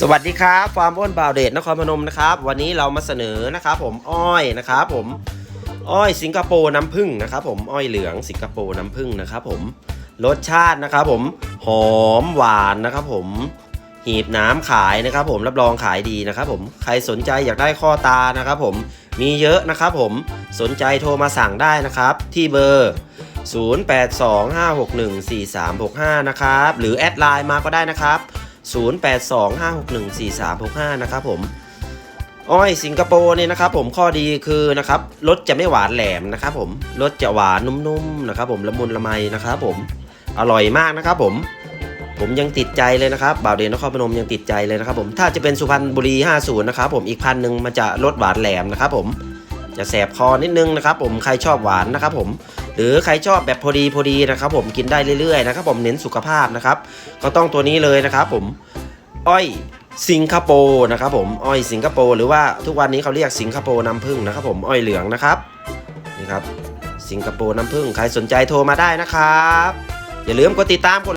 สวัสดีครับฟาร์มอ้นบาวเดชนครพนมนะครับ วันนี้เรามาเสนอนะครับผมอ้อยนะครับผมอ้อยสิงคโปร์น้ำผึ้งนะครับผมอ้อยเหลืองสิงคโปร์น้ำผึ้งนะครับผมรสชาตินะครับผมหอมหวานนะครับผมหีบน้ำขายนะครับผมรับรองขายดีนะครับผมใครสนใจอยากได้ข้อตานะครับผมมีเยอะนะครับผมสนใจโทรมาสั่งได้นะครับ ที่เบอร์ 0825614365 นะครับหรือแอดไลน์มาก็ได้นะครับ 0825614365 นะครับผม อ้อยสิงคโปร์เนี่ยนะครับผมข้อดีคือนะครับรสจะไม่หวานแหลมนะครับผมรสจะหวานนุ่มๆนะครับผมละมุนละไมนะครับผมอร่อยมากนะครับผมผมยังติดใจเลยนะครับบ่าวเดนนครพนมยังติดใจเลยนะครับผมถ้าจะเป็นสุพรรณบุรี 50 นะครับผมอีกพันหนึ่งมันจะรสหวานแหลมนะครับผม จะแสบคอนิดนึงนะครับผมใครชอบหวานนะครับผมหรือใครชอบแบบพอดีพอดีนะครับผมกินได้เรื่อยๆนะครับผมเน้นสุขภาพนะครับก็ต้องตัวนี้เลยนะครับผมอ้อยสิงคโปร์นะครับผมอ้อยสิงคโปร์หรือว่าทุกวันนี้เขาเรียกสิงคโปร์น้ำผึ้งนะครับผมอ้อยเหลืองนะครับนี่ครับสิงคโปร์น้ำผึ้งใครสนใจโทรมาได้นะครับ อย่าลืมกดติดตามกด